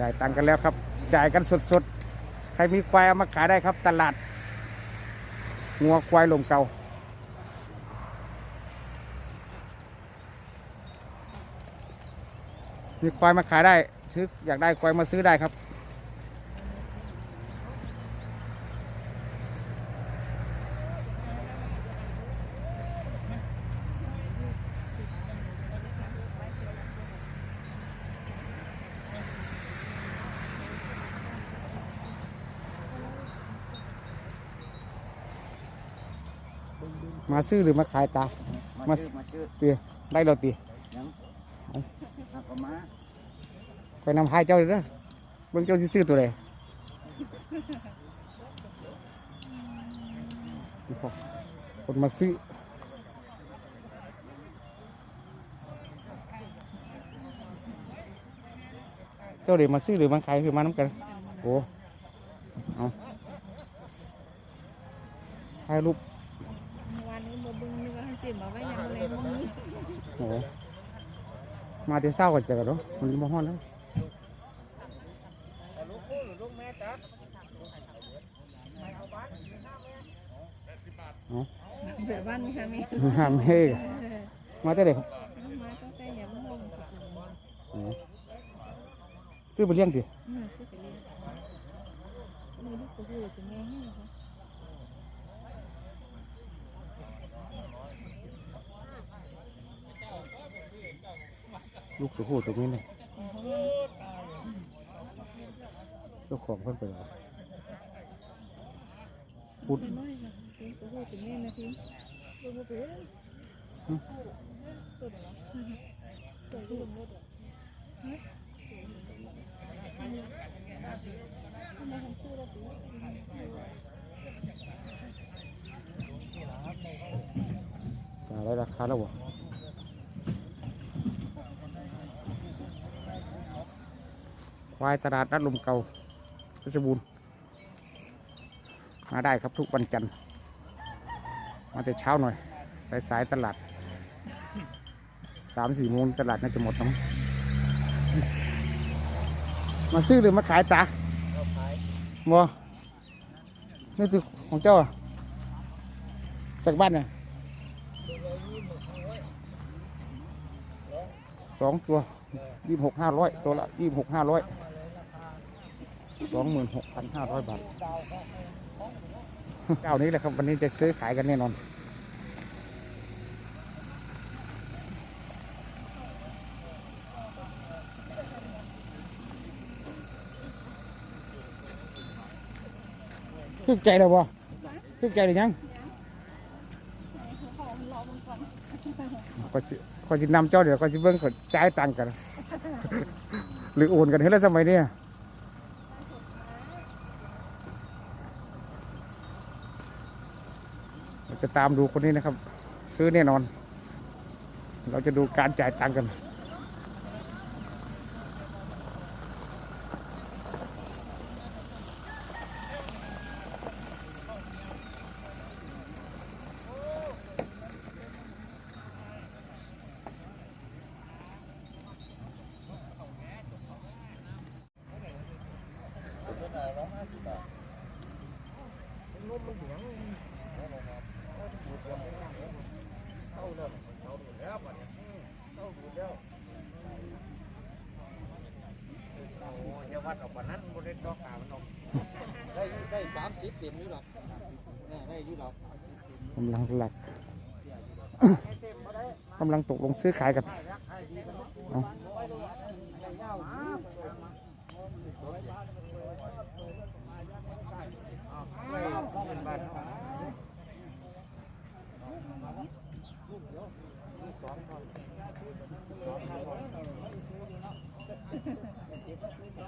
จ่ายตังกันแล้วครับ จ่ายกันสดๆ ใครมีควายเอามาขายได้ครับ ตลาดงัวควายลมเก่ามีควายมาขายได้ซื้ออยากได้ควายมาซื้อได้ครับ มาซื้อหรือมาขายตา มามาชื่อมาชื่อตีได้เราตียังหักออกมาไปนำพายเจ้าเลยนะเบิ่งเจ้าสิซื้อตัวใดนี่พอคนมาซื้อเจ้าเดี๋ยวมาซื้อหรือมาขายคือมาน้ำกันโอ้เอาถ่ายรูป วันนี้บ่เบึงนึกว่าเจ็บบ่ว่ายังบ่เลยบ่มี โอ้มาที่เศร้ากันจังกันเนาะมันมาห้อนแล้วแบบบ้านมีค่ะมีห้ามเฮ้มาแต่เด็กมาตั้งแต่อย่าบ่ลงค่ะซื้อไปเลี้ยงดิซื้อไปเลี้ยงมีลูกกูฮู้ถึงแม่ให้ค่ะ ลูกตัวผู้ตัวนี้เลยเจ้าของเพิ่นไปแล้วพุดเป็นน้อยค่ะเป็นกูฮู้ถึงแม่นะพี่ลูกบ่เป็นตัวเดียวตัวที่ลงรถอะทำไมทำชื่อแล้วพี่ตาได้ราคาแล้วบ่ ควายตลาดนัดลมเก่าเพชรบูรณ์มาได้ครับทุกวันจันทร์มาแต่เช้าหน่อย สายสายๆตลาดสามสี่โมงตลาดน่าจะหมดแล้วมั้งมาซื้อหรือมาขายตาบ่นี่คือของเจ้าอะจากบ้านเนี่ยสองตัวยี่หกห้าร้อยตัวละยี่หกห้าร้อย สองหมื่นหกพันห้าร้อยบาท เจ้านี้แหละครับ วันนี้จะซื้อขายกันแน่นอนทึกใจแล้วบ่ทึกใจหรือยังก็สิก็สินำเจ้าเดี๋ยวก็สิเบิ่งขาจ่ายตังค์กันหรือโอนกันให้แล้วสมัยเนี้ยเรา จะตามดูคนนี้นะครับ ซื้อแน่นอน เราจะดูการจ่ายตังค์กัน ววัดออกกว่านั้นบริเวณดอกขามันออกได้ได้สามสิบเต็มอยู่หรอกเนี่ยได้อยู่หรอกกำลังหลักกำลังตกลงซื้อขายกันเอา เป็นบ้าน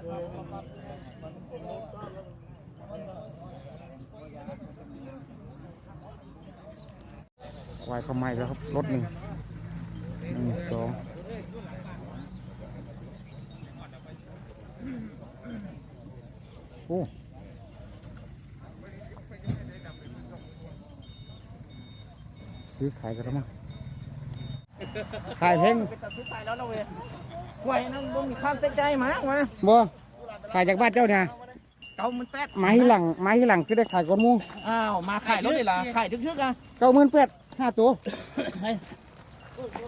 วายเข้าไม้แล้วครับรถหนึ่งหนึ่งสองโอ้ซื้อขายกันแล้วมั้ง ขายเพลงเป็นตัดสุดท้ายแล้วนะเว้ยหวยนั่นบ่มีความใจใจมากมาบ่ขายจากบ้านเจ้าเนี่ยเก้าหมื่นแปดไม้หลังไม้หลังคือได้ขายก้อนหมูอ้าวมาขายรถเลยล่ะขายทึกๆอะเก้าหมื่นแปดห้าตัว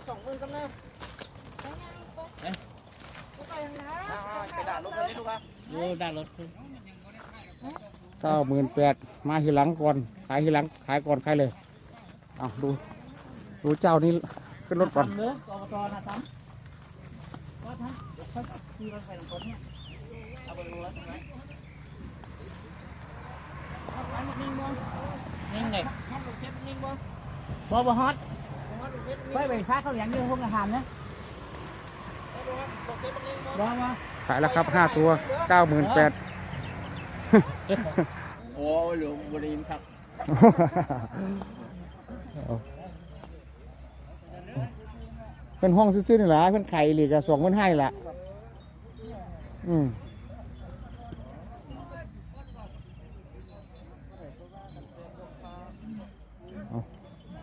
สองหมื่นกันนะไปด่ารถคันนี้ดูครับโอ้ด่ารถเก้าหมื่นแปดมาทีหลังก่อน ขายทีหลัง ขายก่อน ขายเลย เอาดู ดูเจ้านี่ ขึ้นรถก่อน ทำเนื้ออบตนะทำก็ทำเดี๋ยวค่อยขี่รถไปตรงคนเนี่ยเอาไปดูแล้วใช่ไหมนิ่งบ่นิ่งเลยนิ่งบ่บ่บ่ฮอตไปไปซ่าเขาเลี้ยงอยู่พวกอาหารนะบ่บ่ขายแล้วครับห้าตัวเก้าหมื่นแปดโอ้หลวงบริมครับ เป็นห้องซื่อๆนี่แหละเพิ่นไข่หลีกสองหมื่นห้ละอืม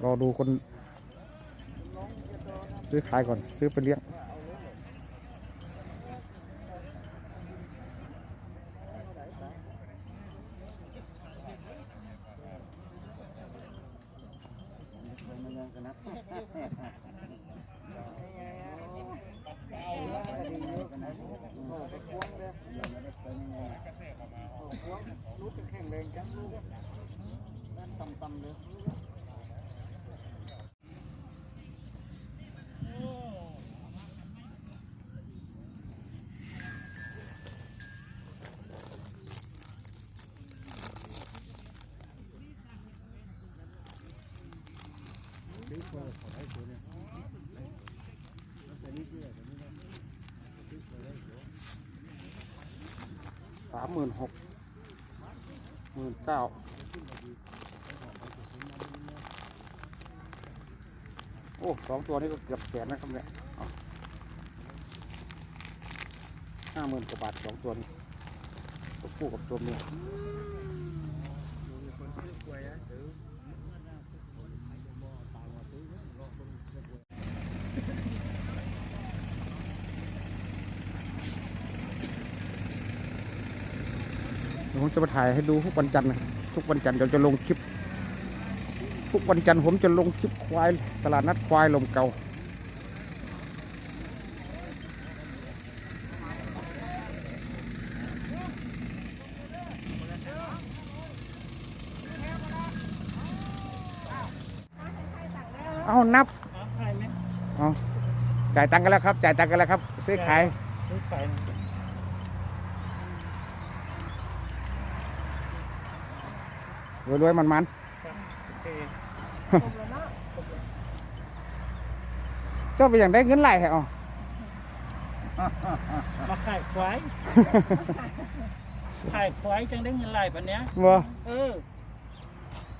รอดูคน ซื้อขายก่อน ซื้อไปเลี้ยง สามหมื่นหกหมื่นเก้าโอ้สองตัวนี้ก็เกือบแสนนะครับเนี่ยห้าหมื่นกว่าบาทสองตัวนี้ตัวผู้กับตัวเมียเดี๋ยวผม จะมาถ่ายให้ดูทุกวันจันทร์นะทุกวันจันทร์เราจะลงคลิป ทุกวันจันทร์ผมจะลงคลิปควายตลาดนัดควายลมเก่าเอานับขายไหมเอาจ่ายตังค์กันแล้วครับ จ่ายตังค์กันแล้วครับ ซื้อขายซื้อขาย รวยๆมันโอเคๆเจ้าไปอย่างได้เงินไหลเหรอมาขายควายขายควายจังได้เงินหลายปันเนี้ยบ่เออ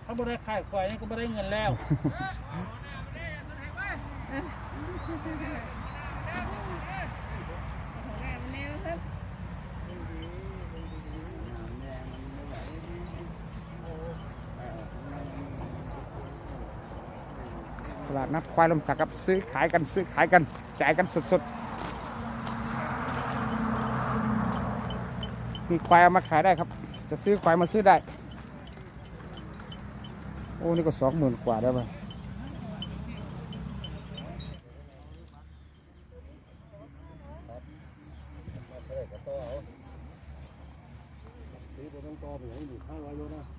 ถ้าบ่ได้ขายควายนี่ก็บ่ได้เงินแล้ว ลาดนัดควายลมสักครับซื้อขายกันซื้อขายกันจ่ายกันสดๆมีควายเอามาขายได้ครับ จะซื้อควายมาซื้อได้ โอ้นี่ก็สองหมื่นกว่าได้ป่ะ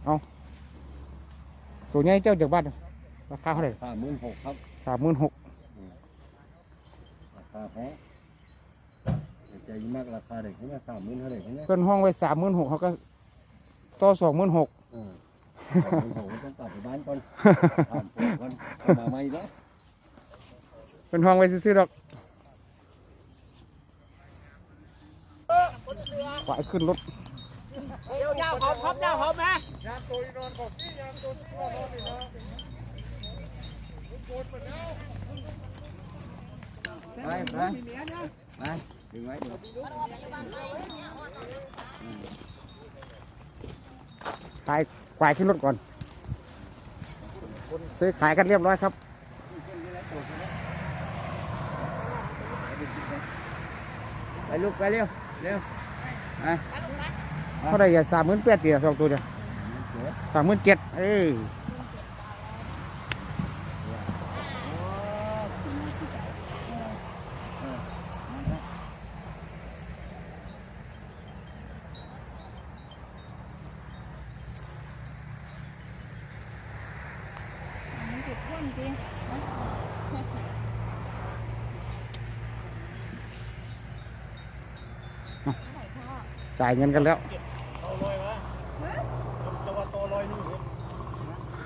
เอาตัวนี้เจ้าจากบ้าน ราคาเท่าไหร่สามหมื่นหกครับสามหมื่นหกราคาแพงใจมากราคาเด็กใช่ไหมสามหมื่นเท่าไหร่ใช่ไหมเพื่อนห้องไว้สามหมื่นหกเขาก็ต่อสองหมื่นหกเออสามหมื่นหกต้องกลับไปบ้านก่อนถามผมก่อนเอามาใหม่แล้วเป็นห้องไว้ซื้อๆดอกไปขึ้นรถเดี๋ยวยาวหอมครับยาวหอมไหม ไปไปไปดึงไว้ดึงขายควายขึ้นรถก่อน ซื้อขายกันเรียบร้อยครับไปลูกไปเร็วเร็วอะเท่าไรอย่าสามหมื่นแปดเดียวสองตัวเดียวสามหมื่นเจ็ดเอ้ย มันจุดพ่นจริง จ่ายเงินกันแล้วเอาลอยวะจะว่าโตลอยนี่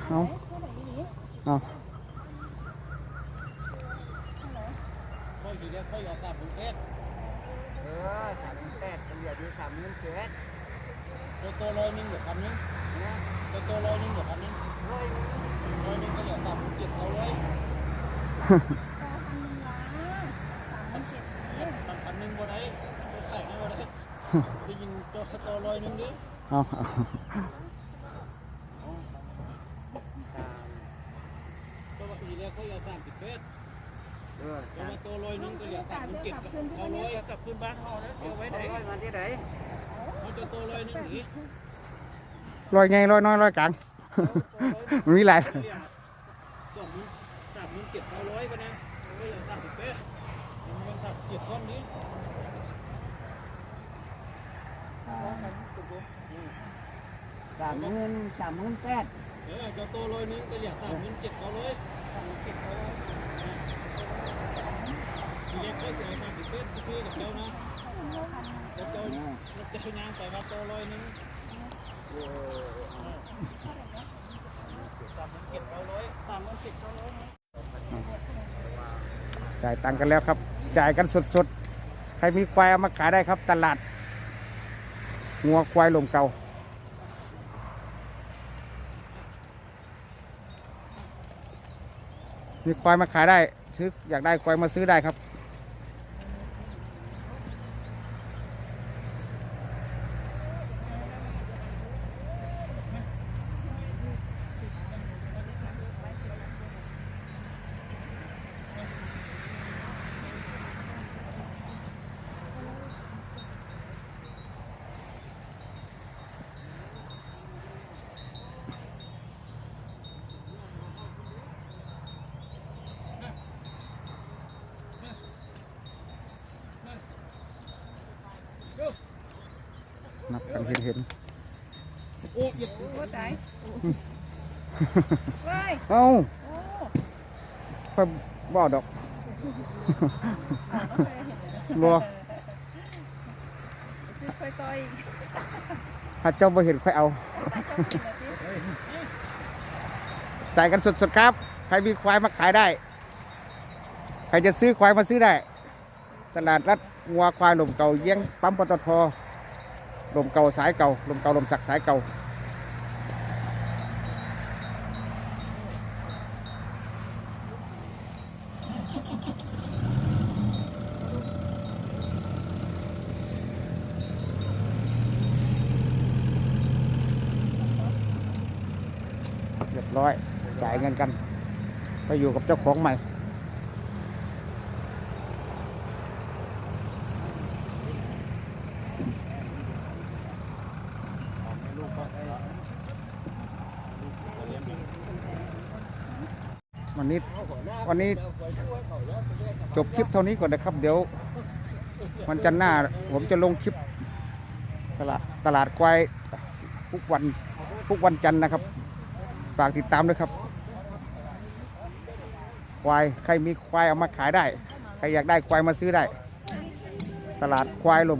เอาเท่าไหร่ดีเอาค่อยอยู่เรียกค่อยเอาสามหมื่นเจ็ดเออสามหมื่นแปดเหลืออยู่สามหมื่นเจ็ดตัวโตลอยหนึงเหลือพันหนึงนะตัวโตลอยหนึงเหลือพันหนึงร้อยหนึงร้อยหนึงก็เหลือสามหมื่นเจ็ดเอาเลย ต่อพันหนึ่งล้านสามพันเจ็ดเลย พันพันหนึ่งบ่ได้ตัวไข่ไม่บ่ได้ ได้ยินตัวโตลอยหนึงดิเอาเอาตัวว่าอีเรียกค่อยเอาสามสิบเอ็ดเออตัวว่าโตลอยหนึงก็เหลือสามหมื่นเจ็ดเอาเลยกลับคืนบ้านเขาแล้วเอาไว้ไหนมาที่ไหนเอาตัวโตลอยหนึงดิลอยไงลอยน้อยลอยกลางมันมีหลายสองหมื่นสามหมื่นเจ็ดเอาร้อยไปนะก็เหลือสามสิบเอ็ดมันสามสิบเจ็ดก้อนนี้ สามหมื่นสามหมื่นแปดเออเจ้าโตลอยหนึงก็เหลือสามหมื่นเจ็ดเอาเลยสามหมื่นเจ็ดเอาเลยอีเรียกก็เสียสามสิบเอ็ดซื้อกับเจ้านะแล้วเจ้าแล้วเจ้ายางใส่มาโตลอยหนึงสามหมื่นเจ็ดเอาเลยสามหมื่นเจ็ดเอาเลยจ่ายตังค์กันแล้วครับ จ่ายกันสดๆ ใครมีควายเอามาขายได้ครับ ตลาด งัวควายลมเก่ามีควายมาขายได้ซื้ออยากได้ควายมาซื้อได้ครับ กันเห็นเห็นโอ้ยโอ้ตายว้ายๆเอ้าโอ้ค่อยบ่ดอกรัวซื้อค่อยต่อยถ้าเจ้าบ่เห็นค่อยเอาจ่ายกันสดๆครับ ใครมีควายมาขายได้ ใครจะซื้อควายมาซื้อได้ ตลาดนัดงัวควายลมเก่าเยี่ยงปั๊มปตท ลมเก่าสายเก่าลมเก่าลมสักสายเก่าเรียบร้อยจ่ายเงินกัน ไปอยู่กับเจ้าของใหม่ วันนี้วันนี้จบคลิปเท่านี้ก่อนนะครับ เดี๋ยววันจันทร์หน้า ผมจะลงคลิปตลาดตลาดควายทุกวันทุกวันจันทร์นะครับฝากติดตามด้วยครับ ควายใครมีควายเอามาขายได้ ใครอยากได้ควายมาซื้อได้ ตลาดควายลม